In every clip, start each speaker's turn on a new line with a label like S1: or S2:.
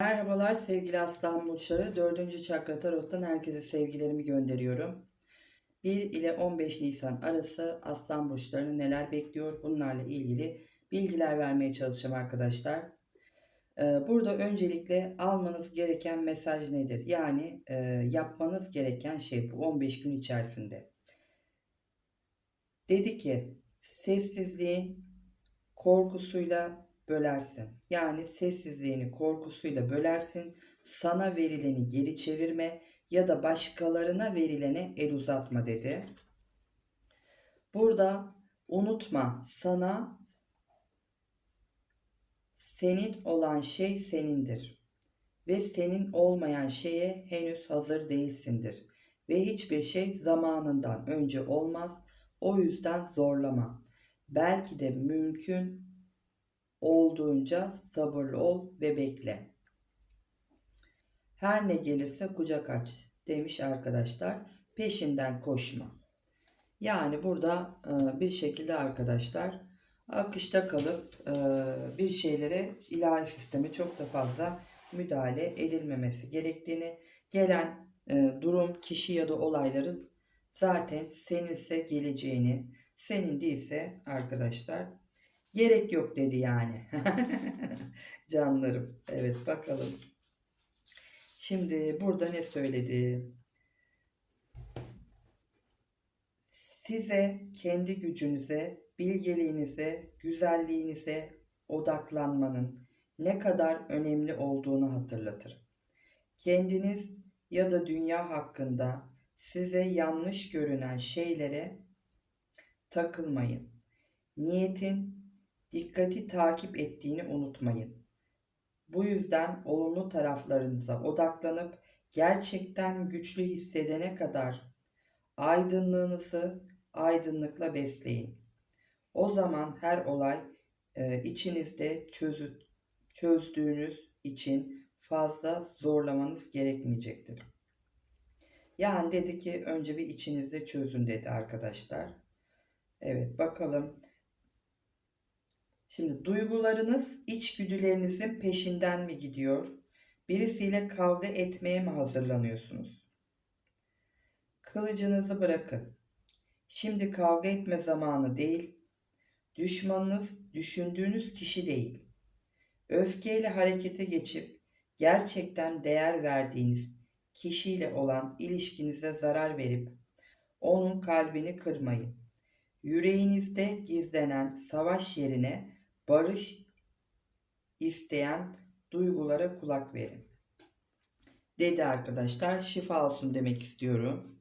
S1: Merhabalar sevgili aslan burçları. 4. çakra tarottan herkese sevgilerimi gönderiyorum. 1 ile 15 Nisan arası aslan burçlarını neler bekliyor bunlarla ilgili bilgiler vermeye çalışacağım arkadaşlar. Ee, Burada öncelikle almanız gereken mesaj nedir? Yani e, yapmanız gereken şey bu 15 gün içerisinde. Dedi ki sessizliğin korkusuyla bölersin. Yani sessizliğini korkusuyla bölersin. Sana verileni geri çevirme ya da başkalarına verilene el uzatma dedi. Burada unutma sana senin olan şey senindir ve senin olmayan şeye henüz hazır değilsindir ve hiçbir şey zamanından önce olmaz. O yüzden zorlama. Belki de mümkün olduğunca sabırlı ol ve bekle. Her ne gelirse kucak aç demiş arkadaşlar. Peşinden koşma. Yani burada e, bir şekilde arkadaşlar akışta kalıp e, bir şeylere ilahi sisteme çok da fazla müdahale edilmemesi gerektiğini, gelen e, durum, kişi ya da olayların zaten seninse geleceğini, senin değilse arkadaşlar gerek yok dedi yani. Canlarım. Evet bakalım. Şimdi burada ne söyledi? Size kendi gücünüze, bilgeliğinize, güzelliğinize odaklanmanın ne kadar önemli olduğunu hatırlatır. Kendiniz ya da dünya hakkında size yanlış görünen şeylere takılmayın. Niyetin dikkati takip ettiğini unutmayın. Bu yüzden olumlu taraflarınıza odaklanıp gerçekten güçlü hissedene kadar aydınlığınızı aydınlıkla besleyin. O zaman her olay e, içinizde çözü, çözdüğünüz için fazla zorlamanız gerekmeyecektir. Yani dedi ki önce bir içinizde çözün dedi arkadaşlar. Evet bakalım. Şimdi duygularınız içgüdülerinizin peşinden mi gidiyor? Birisiyle kavga etmeye mi hazırlanıyorsunuz? Kılıcınızı bırakın. Şimdi kavga etme zamanı değil. Düşmanınız düşündüğünüz kişi değil. Öfkeyle harekete geçip gerçekten değer verdiğiniz kişiyle olan ilişkinize zarar verip onun kalbini kırmayın. Yüreğinizde gizlenen savaş yerine barış isteyen duygulara kulak verin. Dedi arkadaşlar. Şifa olsun demek istiyorum.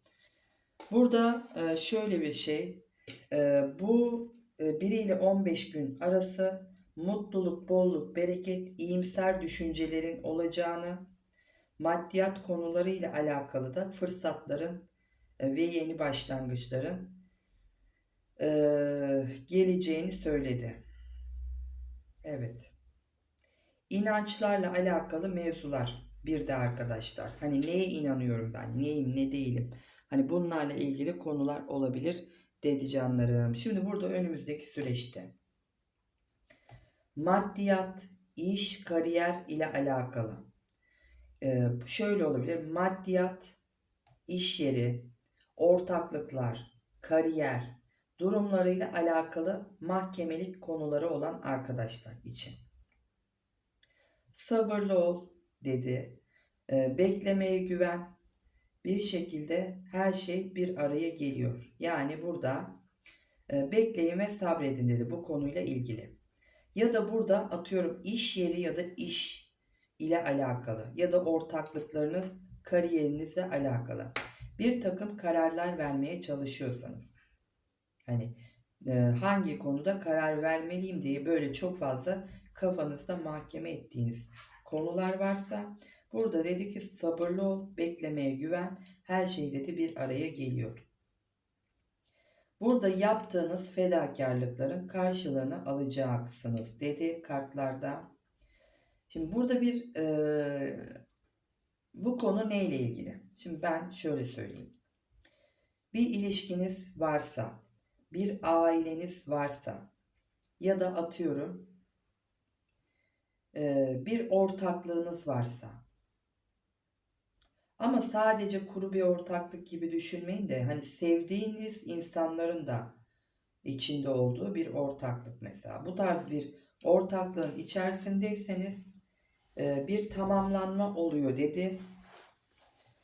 S1: Burada e, şöyle bir şey. e, Bu 1 ile 15 gün arası mutluluk, bolluk, bereket, iyimser düşüncelerin olacağını, maddiyat konularıyla alakalı da fırsatların e, ve yeni başlangıçların geleceğini söyledi. Evet. İnançlarla alakalı mevzular bir de arkadaşlar. Hani neye inanıyorum ben, neyim, ne değilim. Hani bunlarla ilgili konular olabilir dedi canlarım. Şimdi burada önümüzdeki süreçte maddiyat, iş, kariyer ile alakalı. Ee, şöyle olabilir. Maddiyat, iş yeri, ortaklıklar, kariyer durumlarıyla alakalı mahkemelik konuları olan arkadaşlar için. Sabırlı ol dedi. Ee, beklemeye güven. Bir şekilde her şey bir araya geliyor. Yani burada e, bekleyin ve sabredin dedi bu konuyla ilgili. Ya da burada atıyorum iş yeri ya da iş ile alakalı ya da ortaklıklarınız kariyerinizle alakalı bir takım kararlar vermeye çalışıyorsanız hani e, hangi konuda karar vermeliyim diye böyle çok fazla kafanızda mahkeme ettiğiniz konular varsa burada dedi ki sabırlı ol, beklemeye güven, her şey dedi bir araya geliyor. Burada yaptığınız fedakarlıkların karşılığını alacaksınız dedi kartlarda. Şimdi burada bir e, bu konu neyle ilgili? Şimdi ben şöyle söyleyeyim. Bir ilişkiniz varsa, bir aileniz varsa ya da atıyorum e, bir ortaklığınız varsa ama sadece kuru bir ortaklık gibi düşünmeyin de hani sevdiğiniz insanların da içinde olduğu bir ortaklık mesela. Bu tarz bir ortaklığın içerisindeyseniz e, bir tamamlanma oluyor dedi.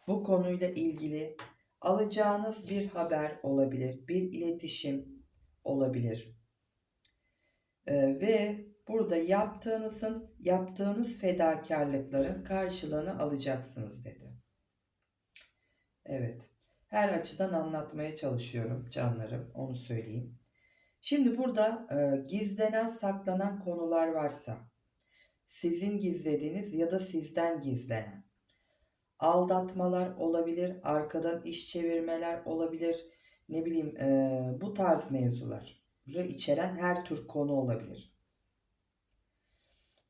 S1: Bu konuyla ilgili alacağınız bir haber olabilir, bir iletişim olabilir. E, ve burada yaptığınızın yaptığınız fedakarlıkların karşılığını alacaksınız dedi. Evet. Her açıdan anlatmaya çalışıyorum canlarım. Onu söyleyeyim. Şimdi burada e, gizlenen, saklanan konular varsa, sizin gizlediğiniz ya da sizden gizlenen, aldatmalar olabilir, arkadan iş çevirmeler olabilir, ne bileyim e, bu tarz mevzular içeren her tür konu olabilir.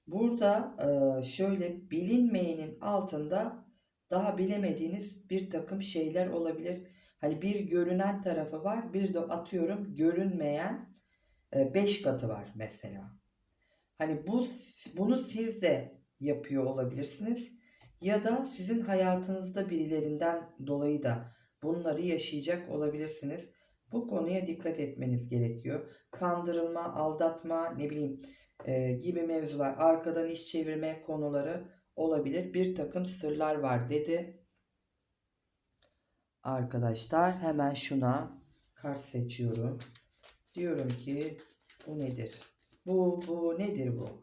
S1: Burada e, şöyle bilinmeyenin altında daha bilemediğiniz bir takım şeyler olabilir. Hani bir görünen tarafı var, bir de atıyorum görünmeyen 5 katı var mesela. Hani bu bunu siz de yapıyor olabilirsiniz ya da sizin hayatınızda birilerinden dolayı da bunları yaşayacak olabilirsiniz. Bu konuya dikkat etmeniz gerekiyor. Kandırılma, aldatma, ne bileyim e, gibi mevzular, arkadan iş çevirme konuları olabilir. Bir takım sırlar var dedi. Arkadaşlar hemen şuna kart seçiyorum. Diyorum ki bu nedir? Bu bu nedir bu?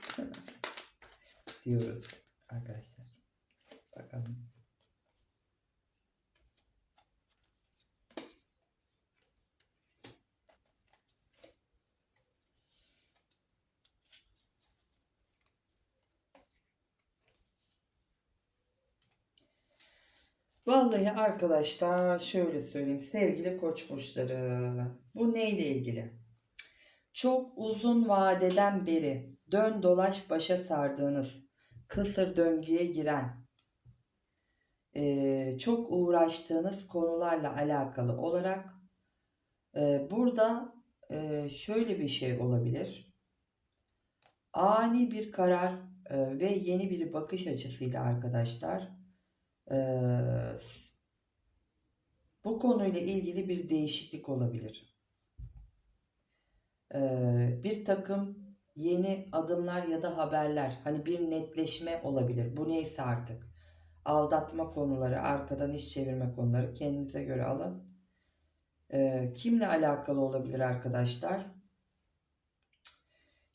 S1: diyoruz arkadaşlar. Bakalım. Vallahi arkadaşlar şöyle söyleyeyim sevgili koç burçları bu neyle ilgili? Çok uzun vadeden beri dön dolaş başa sardığınız kısır döngüye giren e, çok uğraştığınız konularla alakalı olarak e, burada e, şöyle bir şey olabilir. Ani bir karar e, ve yeni bir bakış açısıyla arkadaşlar ee, bu konuyla ilgili bir değişiklik olabilir. Ee, bir takım yeni adımlar ya da haberler, hani bir netleşme olabilir. Bu neyse artık. Aldatma konuları, arkadan iş çevirme konuları kendinize göre alın. Ee, kimle alakalı olabilir arkadaşlar?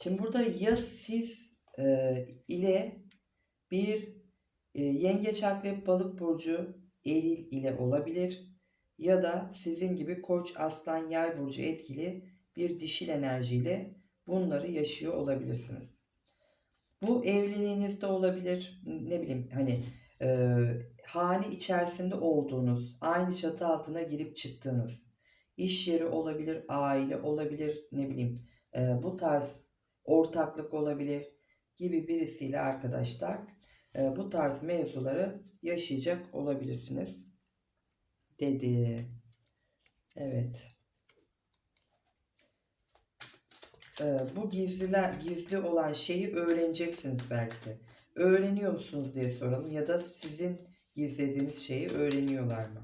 S1: Şimdi burada ya siz e, ile bir e, Yengeç Akrep Balık Burcu Eril ile olabilir ya da sizin gibi Koç Aslan Yay Burcu etkili bir dişil enerjiyle bunları yaşıyor olabilirsiniz. Bu evliliğinizde olabilir ne bileyim hani e, hane içerisinde olduğunuz aynı çatı altına girip çıktığınız iş yeri olabilir aile olabilir ne bileyim e, bu tarz ortaklık olabilir gibi birisiyle arkadaşlar e, bu tarz mevzuları yaşayacak olabilirsiniz dedi. Evet. E, bu gizliler, gizli olan şeyi öğreneceksiniz belki de. Öğreniyor musunuz diye soralım ya da sizin gizlediğiniz şeyi öğreniyorlar mı?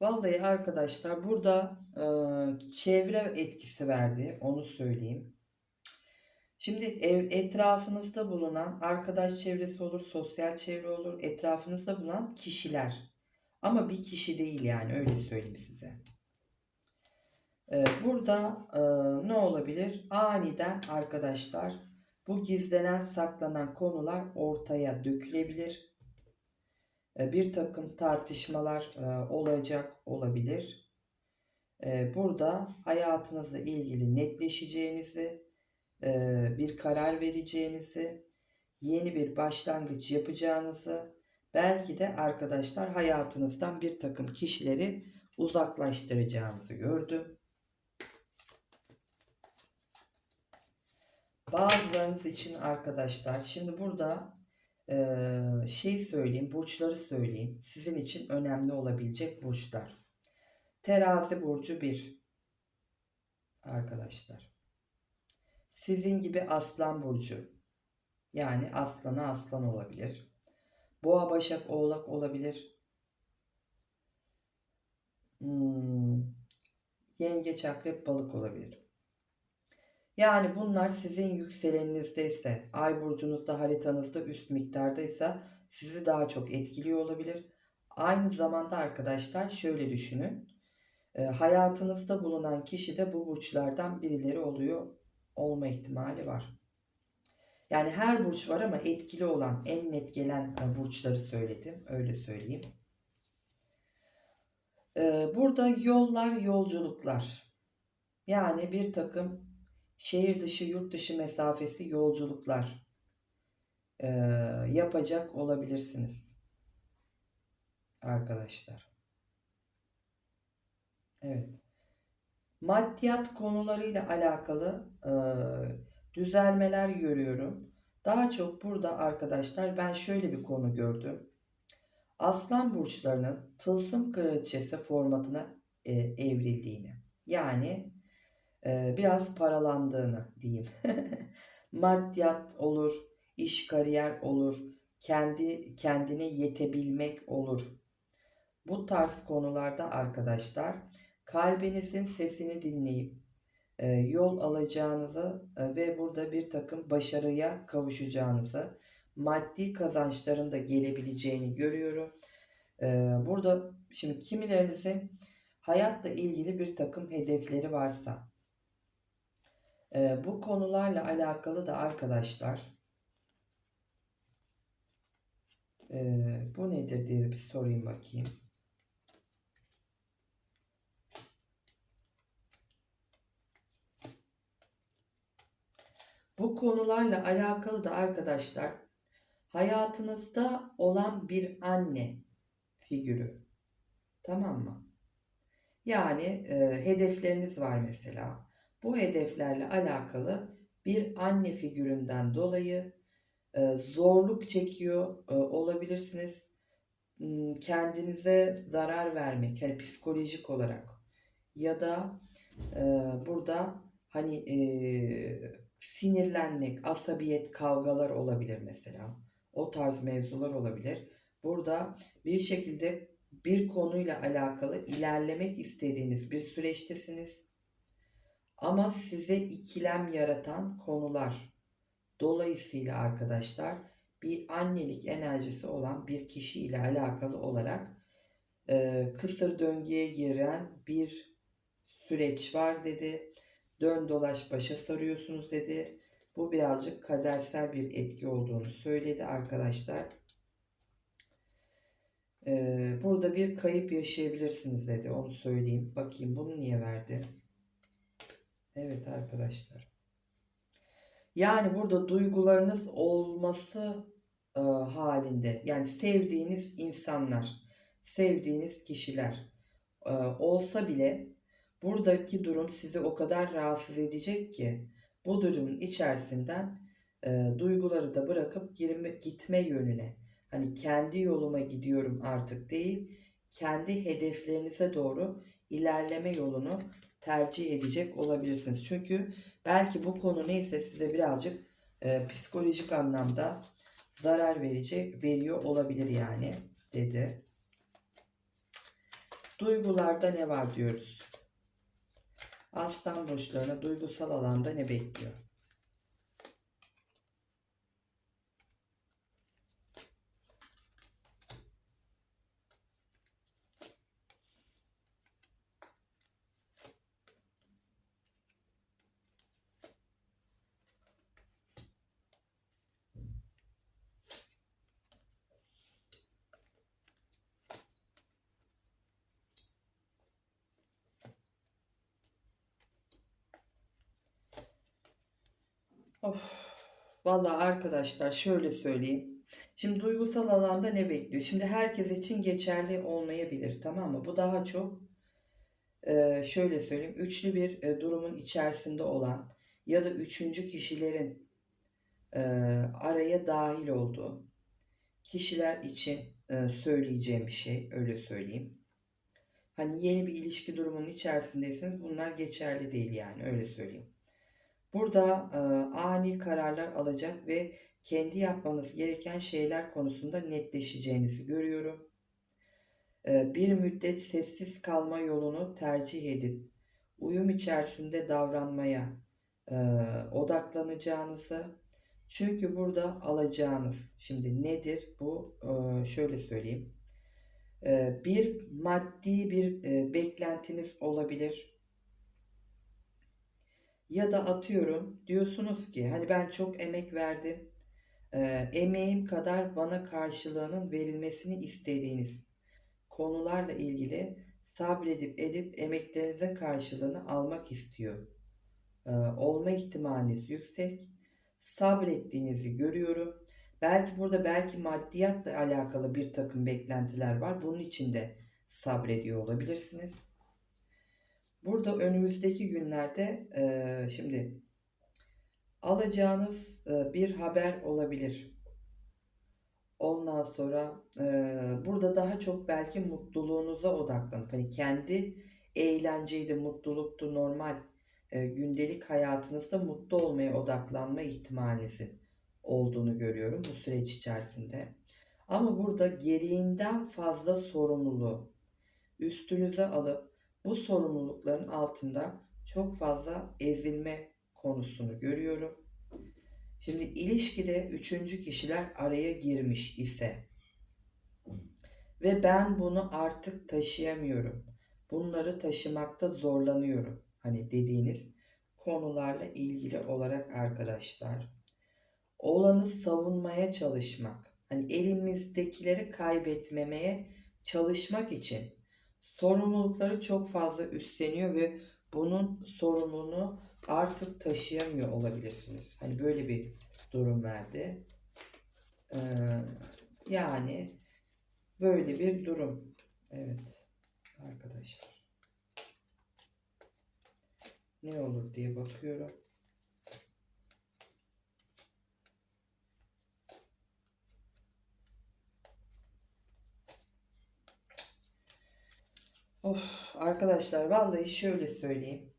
S1: Vallahi arkadaşlar burada e, çevre etkisi verdi. Onu söyleyeyim. Şimdi ev, etrafınızda bulunan arkadaş çevresi olur, sosyal çevre olur, etrafınızda bulunan kişiler. Ama bir kişi değil yani öyle söyleyeyim size. Ee, burada e, ne olabilir? Aniden arkadaşlar bu gizlenen saklanan konular ortaya dökülebilir e, bir takım tartışmalar e, olacak olabilir. E, burada hayatınızla ilgili netleşeceğinizi, bir karar vereceğinizi, yeni bir başlangıç yapacağınızı, belki de arkadaşlar hayatınızdan bir takım kişileri uzaklaştıracağınızı gördüm. Bazılarınız için arkadaşlar şimdi burada Ee, şey söyleyeyim, burçları söyleyeyim. Sizin için önemli olabilecek burçlar. Terazi burcu 1 arkadaşlar. Sizin gibi aslan burcu. Yani aslana aslan olabilir. Boğa, başak, oğlak olabilir. Hmm, yengeç, akrep, balık olabilir. Yani bunlar sizin yükseleninizdeyse, ay burcunuzda haritanızda üst miktardaysa sizi daha çok etkiliyor olabilir. Aynı zamanda arkadaşlar şöyle düşünün. E, hayatınızda bulunan kişi de bu burçlardan birileri oluyor olma ihtimali var. Yani her burç var ama etkili olan, en net gelen e, burçları söyledim. Öyle söyleyeyim. E, burada yollar, yolculuklar. Yani bir takım şehir dışı, yurt dışı mesafesi yolculuklar e, yapacak olabilirsiniz. Arkadaşlar. Evet. Maddiyat konularıyla alakalı e, düzelmeler görüyorum. Daha çok burada arkadaşlar ben şöyle bir konu gördüm. Aslan burçlarının tılsım kraliçesi formatına e, evrildiğini. Yani e, biraz paralandığını diyeyim. Maddiyat olur, iş kariyer olur, kendi kendine yetebilmek olur. Bu tarz konularda arkadaşlar kalbinizin sesini dinleyip yol alacağınızı e, ve burada bir takım başarıya kavuşacağınızı, maddi kazançların da gelebileceğini görüyorum. E, burada şimdi kimilerinizin hayatla ilgili bir takım hedefleri varsa, bu konularla alakalı da arkadaşlar, bu nedir diye bir sorayım bakayım. Bu konularla alakalı da arkadaşlar hayatınızda olan bir anne figürü. Tamam mı? Yani e, hedefleriniz var mesela. Bu hedeflerle alakalı bir anne figüründen dolayı e, zorluk çekiyor e, olabilirsiniz. Hmm, kendinize zarar vermek, yani psikolojik olarak ya da e, burada hani e, sinirlenmek, asabiyet, kavgalar olabilir mesela. O tarz mevzular olabilir. Burada bir şekilde bir konuyla alakalı ilerlemek istediğiniz bir süreçtesiniz. Ama size ikilem yaratan konular. Dolayısıyla arkadaşlar bir annelik enerjisi olan bir kişi ile alakalı olarak e, kısır döngüye giren bir süreç var dedi dön dolaş başa sarıyorsunuz dedi. Bu birazcık kadersel bir etki olduğunu söyledi arkadaşlar. Ee, burada bir kayıp yaşayabilirsiniz dedi. Onu söyleyeyim. Bakayım bunu niye verdi? Evet arkadaşlar. Yani burada duygularınız olması e, halinde yani sevdiğiniz insanlar, sevdiğiniz kişiler e, olsa bile Buradaki durum sizi o kadar rahatsız edecek ki bu durumun içerisinden e, duyguları da bırakıp girme, gitme yönüne hani kendi yoluma gidiyorum artık değil kendi hedeflerinize doğru ilerleme yolunu tercih edecek olabilirsiniz. Çünkü belki bu konu neyse size birazcık e, psikolojik anlamda zarar verecek veriyor olabilir yani dedi. Duygularda ne var diyoruz. Aslan burçlarına duygusal alanda ne bekliyor? Of. Vallahi arkadaşlar şöyle söyleyeyim. Şimdi duygusal alanda ne bekliyor? Şimdi herkes için geçerli olmayabilir tamam mı? Bu daha çok e, şöyle söyleyeyim. Üçlü bir e, durumun içerisinde olan ya da üçüncü kişilerin e, araya dahil olduğu kişiler için söyleyeceğim bir şey, öyle söyleyeyim. Hani yeni bir ilişki durumunun içerisindeyseniz bunlar geçerli değil yani öyle söyleyeyim. Burada e, ani kararlar alacak ve kendi yapmanız gereken şeyler konusunda netleşeceğinizi görüyorum. E, bir müddet sessiz kalma yolunu tercih edip uyum içerisinde davranmaya e, odaklanacağınızı çünkü burada alacağınız şimdi nedir bu? E, şöyle söyleyeyim. E, bir maddi bir e, beklentiniz olabilir ya da atıyorum diyorsunuz ki hani ben çok emek verdim e, emeğim kadar bana karşılığının verilmesini istediğiniz konularla ilgili sabredip edip emeklerinizin karşılığını almak istiyor e, olma ihtimaliniz yüksek. Sabrettiğinizi görüyorum. Belki burada belki maddiyatla alakalı bir takım beklentiler var. Bunun için de sabrediyor olabilirsiniz. Burada önümüzdeki günlerde e, şimdi alacağınız e, bir haber olabilir. Ondan sonra e, burada daha çok belki mutluluğunuza odaklanıp hani kendi eğlenceydi, mutluluktu, normal e, gündelik hayatınızda mutlu olmaya odaklanma ihtimalinizi olduğunu görüyorum bu süreç içerisinde. Ama burada gereğinden fazla sorumluluğu üstünüze alıp bu sorumlulukların altında çok fazla ezilme konusunu görüyorum. Şimdi ilişkide üçüncü kişiler araya girmiş ise ve ben bunu artık taşıyamıyorum. Bunları taşımakta zorlanıyorum. Hani dediğiniz konularla ilgili olarak arkadaşlar. Olanı savunmaya çalışmak. Hani elimizdekileri kaybetmemeye çalışmak için sorumlulukları çok fazla üstleniyor ve bunun sorumluluğunu artık taşıyamıyor olabilirsiniz. Hani böyle bir durum verdi. Ee, yani böyle bir durum. Evet arkadaşlar. Ne olur diye bakıyorum. Of arkadaşlar vallahi şöyle söyleyeyim.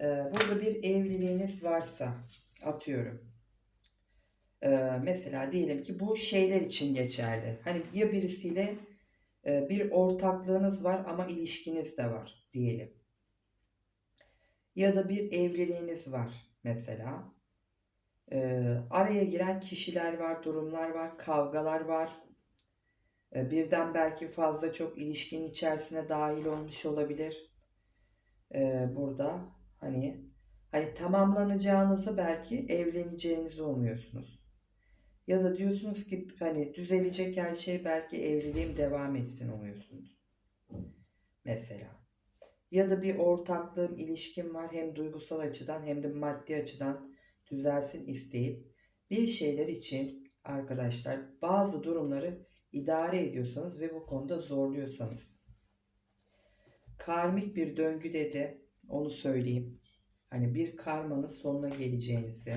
S1: Ee, burada bir evliliğiniz varsa atıyorum. Ee, mesela diyelim ki bu şeyler için geçerli. Hani ya birisiyle e, bir ortaklığınız var ama ilişkiniz de var diyelim. Ya da bir evliliğiniz var mesela. Ee, araya giren kişiler var, durumlar var, kavgalar var. Ee, birden belki fazla çok ilişkinin içerisine dahil olmuş olabilir. Ee, burada hani hani tamamlanacağınızı belki evleneceğinizi umuyorsunuz. Ya da diyorsunuz ki hani düzelecek her şey belki evliliğim devam etsin umuyorsunuz. Mesela. Ya da bir ortaklığım, ilişkim var hem duygusal açıdan hem de maddi açıdan düzelsin isteyip bir şeyler için arkadaşlar bazı durumları idare ediyorsanız ve bu konuda zorluyorsanız karmik bir döngüde de onu söyleyeyim. Hani bir karmanın sonuna geleceğinizi.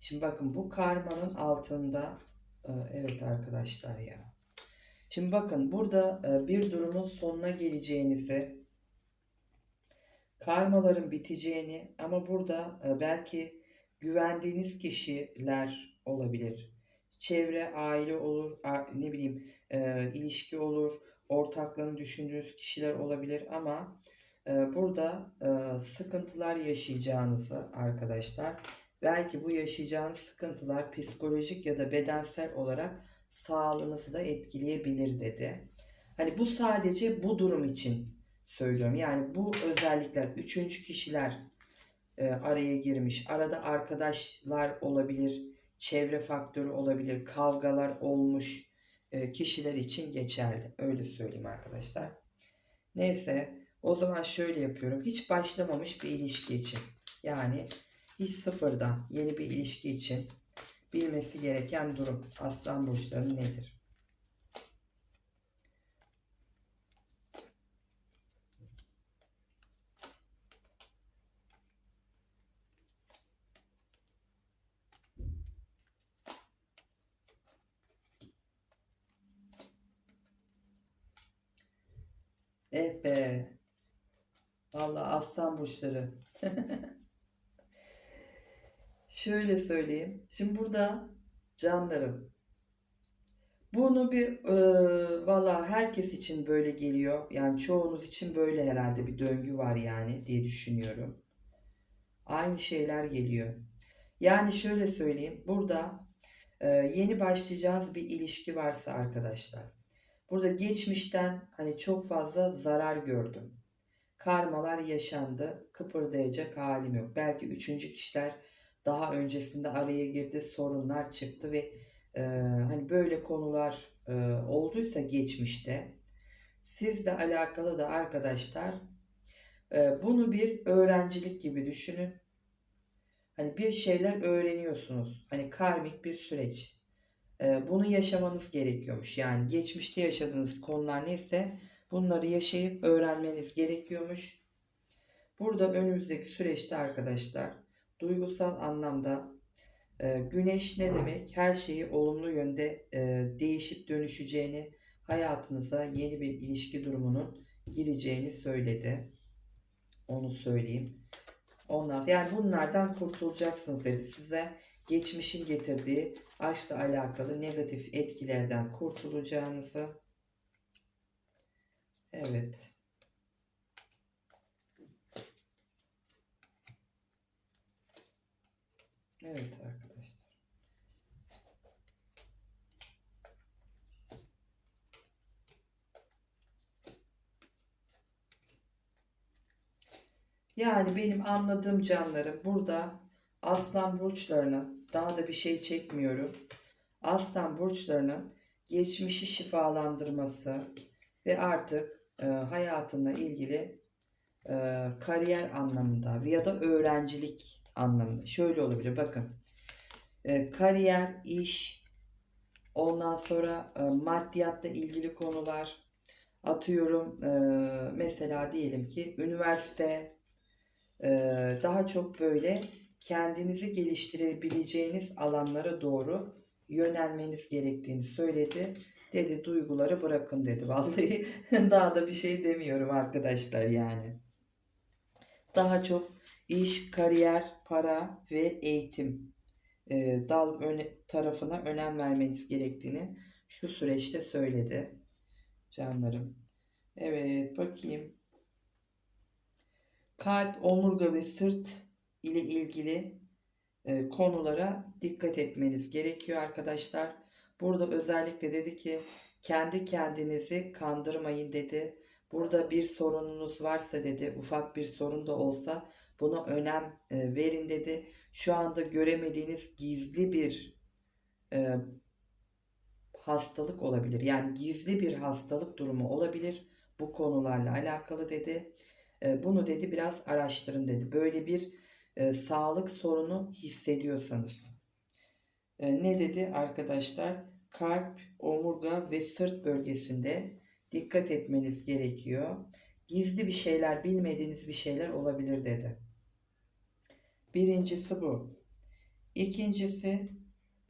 S1: Şimdi bakın bu karmanın altında e, evet arkadaşlar ya. Şimdi bakın burada e, bir durumun sonuna geleceğinizi karmaların biteceğini ama burada e, belki güvendiğiniz kişiler olabilir. Çevre, aile olur, ne bileyim e, ilişki olur, ortaklığını düşündüğünüz kişiler olabilir ama e, burada e, sıkıntılar yaşayacağınızı arkadaşlar belki bu yaşayacağınız sıkıntılar psikolojik ya da bedensel olarak sağlığınızı da etkileyebilir dedi. Hani bu sadece bu durum için söylüyorum. Yani bu özellikler üçüncü kişiler e, araya girmiş. Arada arkadaşlar olabilir, çevre faktörü olabilir, kavgalar olmuş e, kişiler için geçerli. Öyle söyleyeyim arkadaşlar. Neyse o zaman şöyle yapıyorum. Hiç başlamamış bir ilişki için. Yani hiç sıfırdan yeni bir ilişki için bilmesi gereken durum. Aslan burçları nedir? Be. Vallahi aslan burçları. Şöyle söyleyeyim. Şimdi burada canlarım. Bunu bir e, valla herkes için böyle geliyor. Yani çoğunuz için böyle herhalde bir döngü var yani diye düşünüyorum. Aynı şeyler geliyor. Yani şöyle söyleyeyim. Burada e, yeni başlayacağınız bir ilişki varsa arkadaşlar. Burada geçmişten hani çok fazla zarar gördüm. Karmalar yaşandı. Kıpırdayacak halim yok. Belki üçüncü kişiler daha öncesinde araya girdi. Sorunlar çıktı ve e, hani böyle konular e, olduysa geçmişte sizle alakalı da arkadaşlar e, bunu bir öğrencilik gibi düşünün. Hani bir şeyler öğreniyorsunuz. Hani karmik bir süreç. E, bunu yaşamanız gerekiyormuş. Yani geçmişte yaşadığınız konular neyse bunları yaşayıp öğrenmeniz gerekiyormuş. Burada önümüzdeki süreçte arkadaşlar duygusal anlamda e, güneş ne demek? Her şeyi olumlu yönde e, değişip dönüşeceğini, hayatınıza yeni bir ilişki durumunun gireceğini söyledi. Onu söyleyeyim. Ondan yani bunlardan kurtulacaksınız dedi. Size geçmişin getirdiği aşkla alakalı negatif etkilerden kurtulacağınızı. Evet. Evet arkadaşlar. Yani benim anladığım canlarım burada aslan burçlarının daha da bir şey çekmiyorum. Aslan burçlarının geçmişi şifalandırması ve artık e, hayatına ilgili e, kariyer anlamında ya da öğrencilik anlamında. Şöyle olabilir bakın. E, kariyer, iş, ondan sonra e, maddiyatla ilgili konular. Atıyorum e, mesela diyelim ki üniversite e, daha çok böyle kendinizi geliştirebileceğiniz alanlara doğru yönelmeniz gerektiğini söyledi. Dedi duyguları bırakın dedi. Vallahi daha da bir şey demiyorum arkadaşlar yani. Daha çok iş, kariyer, para ve eğitim e, dal öne, tarafına önem vermeniz gerektiğini şu süreçte söyledi. Canlarım. Evet bakayım. Kalp, omurga ve sırt ile ilgili e, konulara dikkat etmeniz gerekiyor arkadaşlar. Burada özellikle dedi ki kendi kendinizi kandırmayın dedi. Burada bir sorununuz varsa dedi, ufak bir sorun da olsa buna önem e, verin dedi. Şu anda göremediğiniz gizli bir e, hastalık olabilir. Yani gizli bir hastalık durumu olabilir bu konularla alakalı dedi. E, bunu dedi biraz araştırın dedi. Böyle bir e, sağlık sorunu hissediyorsanız. E, ne dedi arkadaşlar? Kalp, omurga ve sırt bölgesinde dikkat etmeniz gerekiyor. Gizli bir şeyler, bilmediğiniz bir şeyler olabilir dedi. Birincisi bu. İkincisi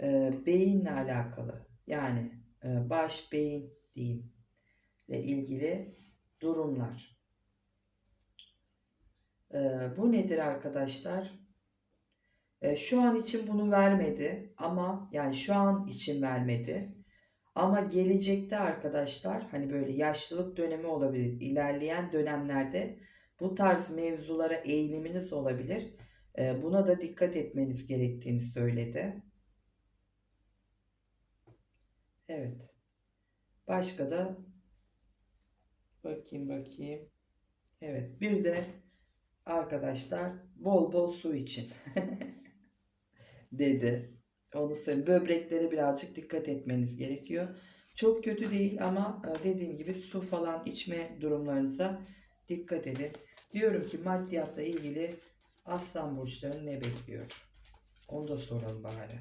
S1: e, beyinle alakalı. Yani e, baş, beyin diyeyim ile ilgili durumlar. E, bu nedir arkadaşlar? E, şu an için bunu vermedi ama yani şu an için vermedi. Ama gelecekte arkadaşlar hani böyle yaşlılık dönemi olabilir. İlerleyen dönemlerde bu tarz mevzulara eğiliminiz olabilir. E, buna da dikkat etmeniz gerektiğini söyledi. Evet. Başka da bakayım bakayım. Evet. Bir de arkadaşlar bol bol su için dedi. Onu söyleyeyim. Böbreklere birazcık dikkat etmeniz gerekiyor. Çok kötü değil ama e, dediğim gibi su falan içme durumlarınıza dikkat edin. Diyorum ki maddiyatla ilgili aslan burçlarını ne bekliyor? Onu da soralım bari.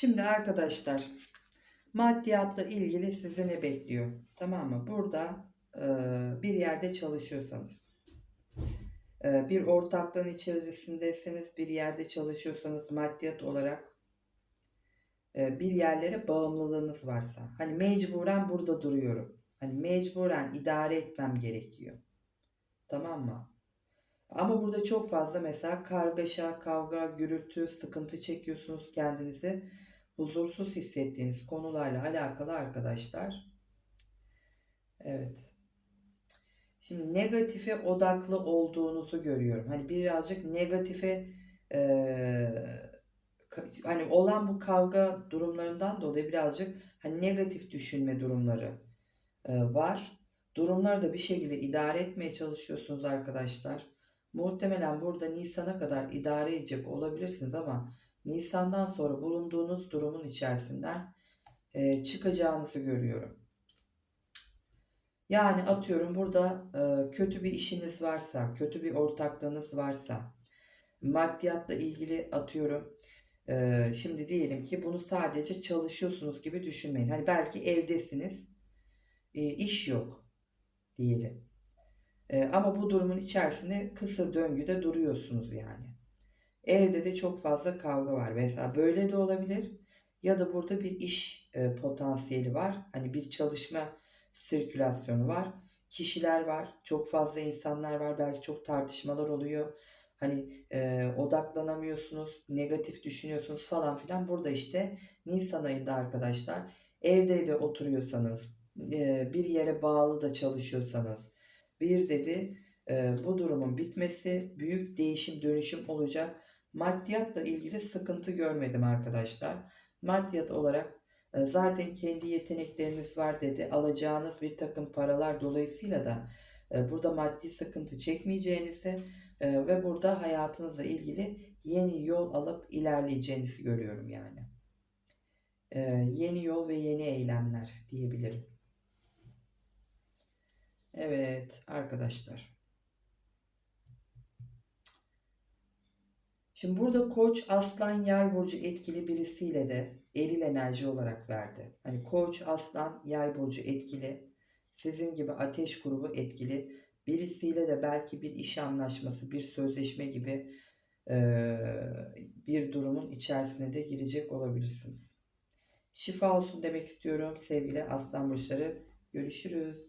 S1: Şimdi arkadaşlar maddiyatla ilgili sizi ne bekliyor? Tamam mı? Burada e, bir yerde çalışıyorsanız, e, bir ortaklığın içerisindesiniz, bir yerde çalışıyorsanız maddiyat olarak e, bir yerlere bağımlılığınız varsa, hani mecburen burada duruyorum. Hani mecburen idare etmem gerekiyor. Tamam mı? Ama burada çok fazla mesela kargaşa, kavga, gürültü, sıkıntı çekiyorsunuz kendinizi. Huzursuz hissettiğiniz konularla alakalı arkadaşlar. Evet. Şimdi negatife odaklı olduğunuzu görüyorum. Hani birazcık negatife ka- hani olan bu kavga durumlarından dolayı birazcık hani negatif düşünme durumları e, var. Durumları da bir şekilde idare etmeye çalışıyorsunuz arkadaşlar. Muhtemelen burada Nisan'a kadar idare edecek olabilirsiniz ama Nisan'dan sonra bulunduğunuz durumun içerisinden e, çıkacağınızı görüyorum. Yani atıyorum burada e, kötü bir işiniz varsa, kötü bir ortaklığınız varsa, maddiyatla ilgili atıyorum. e, şimdi diyelim ki bunu sadece çalışıyorsunuz gibi düşünmeyin. Hani belki evdesiniz, e, iş yok diyelim. E, ama bu durumun içerisinde kısır döngüde duruyorsunuz yani. Evde de çok fazla kavga var. Mesela böyle de olabilir. Ya da burada bir iş e, potansiyeli var. Hani bir çalışma sirkülasyonu var. Kişiler var. Çok fazla insanlar var. Belki çok tartışmalar oluyor. Hani e, odaklanamıyorsunuz. Negatif düşünüyorsunuz falan filan. Burada işte Nisan ayında arkadaşlar evde de oturuyorsanız e, bir yere bağlı da çalışıyorsanız bir dedi e, bu durumun bitmesi büyük değişim dönüşüm olacak. Maddiyatla ilgili sıkıntı görmedim arkadaşlar. Maddiyat olarak e, zaten kendi yetenekleriniz var dedi. Alacağınız bir takım paralar dolayısıyla da e, burada maddi sıkıntı çekmeyeceğinizi e, ve burada hayatınızla ilgili yeni yol alıp ilerleyeceğinizi görüyorum yani. Yeni yol ve yeni eylemler diyebilirim. Evet arkadaşlar. Şimdi burada Koç, Aslan, Yay burcu etkili birisiyle de eril enerji olarak verdi. Hani Koç, Aslan, Yay burcu etkili. Sizin gibi Ateş grubu etkili. Birisiyle de belki bir iş anlaşması, bir sözleşme gibi eee, bir durumun içerisine de girecek olabilirsiniz. Şifa olsun demek istiyorum sevgili Aslan burçları. Görüşürüz.